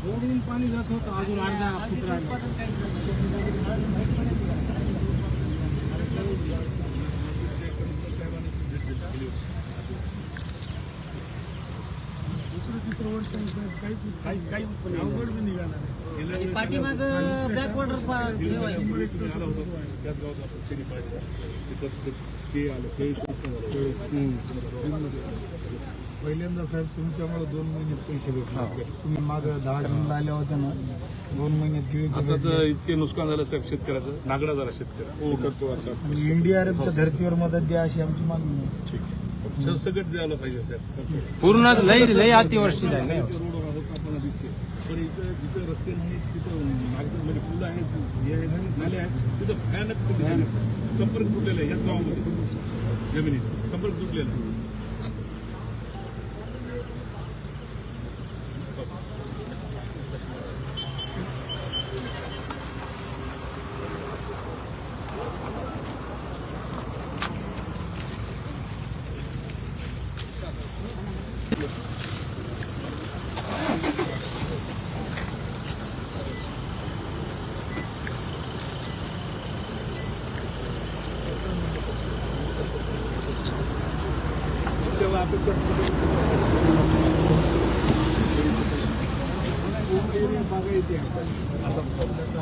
रोडून पाणी जात होतं अजून अर्धा फूट राहिलं दुसरं तिसरं वर्ष काहीच काही काही उत्पन्न नाही. अवघड बी निघाला पाठीमाग बॅक वॉटर शंभर एक आला होता. त्याच गावात आपण सिरी पाहिजे तिथं ते- ते आलं ते पहिल्यांदा साहेब तुमच्यामुळे दोन महिन्यात पैसे भेटले. तुम्ही माग दहा जूनला आल्या होत्या ना दोन महिन्यात आता केळीचे तर इतके नुकसान झालं साहेब शेतकऱ्याचं. नागडा झाला शेतकरी. आणि एनडीआरएफच्या धर्तीवर मदत द्या अशी आमची मागणी आहे. ठीक आहे. सरसकट द्यायला पाहिजे साहेब पूर्ण लई लई अतिवृष्टी झाली. पण इथं जिथं रस्ते नाहीत तिथं मार्ग म्हणजे पुलं आहेत हे आहेत, नाले आहेत तिथं भयानक condition आहे. संपर्क तुटलेला आहे. याच गावामध्ये. जमिनीत. संपर्क तुटलेला आहे. असं तेव्हा अपेक्षा बागायती आहे आपलं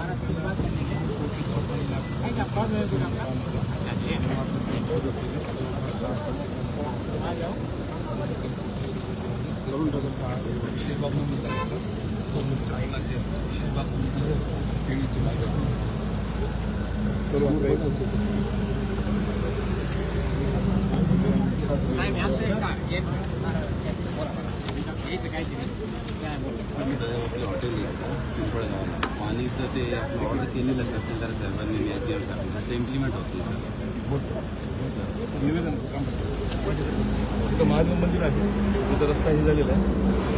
हॉटेल आहे पिंपळगावला पाणीचं ते आपलं ऑर्डर केलेलं आहे तहसीलदार साहेबांनी मी यादी टाकलं त्याचं इम्प्लिमेंट होते तिथं महादेव मंदिर आहे तिथं रस्ता हे झालेला आहे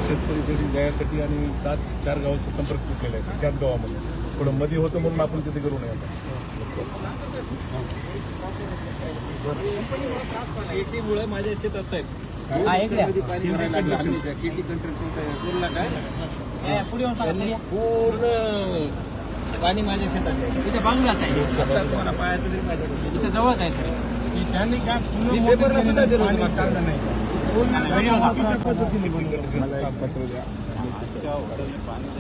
शेतकरी शेती जाण्यासाठी आणि सात चार गावाचा संपर्क तुटलेला आहे सर त्याच गावामध्ये थोडं मध्ये होतं म्हणून आपण तिथे करू नये शेतीमुळे माझ्या शेतात साहेब. हा, इकडे. पाणी भरायला लागलं. हल्लीच्या किडनी कंट्रोलचं काय? बोलला काय पुढे येऊन सांगा. पूर्ण पाणी माझ्या शेतात. इथे बांगलाच आहे. आता पाहायचं तरी माझ्याकडे इथे जवळच आहे सर त्यांनी काय मी पेपरला सुद्धा दिलं होतं मागच्या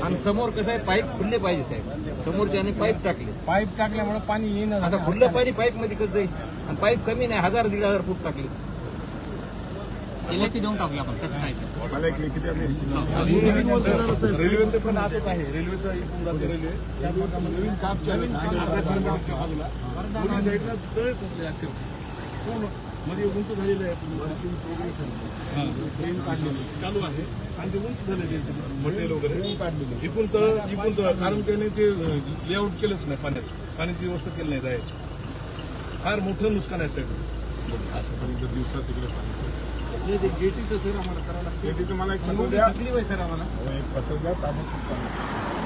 आणि समोर कसं आहे पाईप खुलले पाहिजे साहेब. समोरच्याने पाईप टाकले. पाईप टाकल्यामुळे पाणी येणं आता खुललं पाणी पाईपमध्ये कसं जाईल? आणि पाईप कमी नाही हजार दीड हजार फूट टाकले. देऊन टाकूया आपण कसं नाही. रेल्वेचं पण असंच आहे रेल्वेचं नवीन काप चालू साईडला तळेच असले मध्ये उंच झालेलं आहे. ट्रेन काढलेली. चालू आहे. आणि ते उंच झालेले मटेरियल वगैरे काढलेले. इकून तळ इकून तळ कारण त्याने ते लेआउट केलंच नाही पाण्याचं. पाण्याची व्यवस्था केली नाही जायची. फार मोठं नुकसान आहे साहेब असं पण दिवसात तिकडे पाणी गेटीचं सर आम्हाला करावं लागतं. तुम्हाला एक मोठी तकलीफ आहे सर आम्हाला. एक पत्र द्या. ताबडतोब.